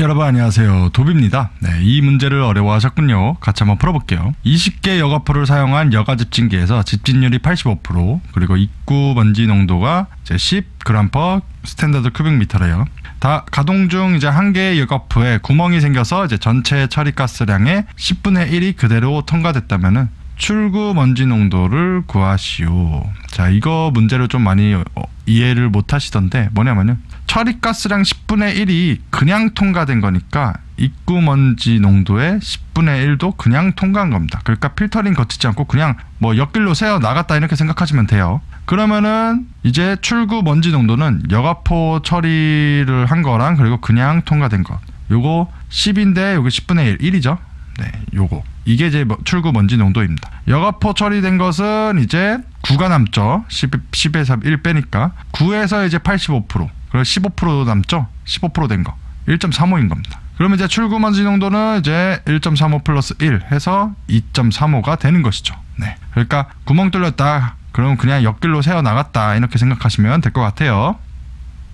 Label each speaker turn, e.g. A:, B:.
A: 여러분 안녕하세요. 도비입니다. 네, 이 문제를 어려워하셨군요. 같이 한번 풀어볼게요. 20개 여가포를 사용한 여가 집진기에서 집진율이 85% 그리고 입구 먼지 농도가 이제 10g 스탠다드 큐빅미터래요. 다 가동 중 이제 한 개의 여가포에 구멍이 생겨서 이제 전체 처리 가스량의 10분의 1이 그대로 통과됐다면은 출구 먼지 농도를 구하시오. 자, 이거 문제를 좀 많이 어, 이해를 못 하시던데 뭐냐면요. 처리가스량 10분의 1이 그냥 통과된 거니까 입구 먼지 농도의 10분의 1도 그냥 통과한 겁니다. 그러니까 필터링 거치지 않고 그냥 뭐 옆길로 새어 나갔다 이렇게 생각하시면 돼요. 그러면은 이제 출구 먼지 농도는 여가포 처리를 한 거랑 그리고 그냥 통과된 것. 요거 10인데 요게 10분의 1, 1이죠. 네, 요거. 이게 이제 뭐- 출구 먼지 농도입니다. 여가포 처리된 것은 이제 9가 남죠. 10, 10에서 1 빼니까. 9에서 이제 85%. 그리고 15% 남죠. 15%된 거. 1.35인 겁니다. 그러면 이제 출구 먼지 농도는 이제 1.35 플러스 1 해서 2.35가 되는 것이죠. 네. 그러니까 구멍 뚫렸다. 그럼 그냥 옆길로 새어 나갔다. 이렇게 생각하시면 될 것 같아요.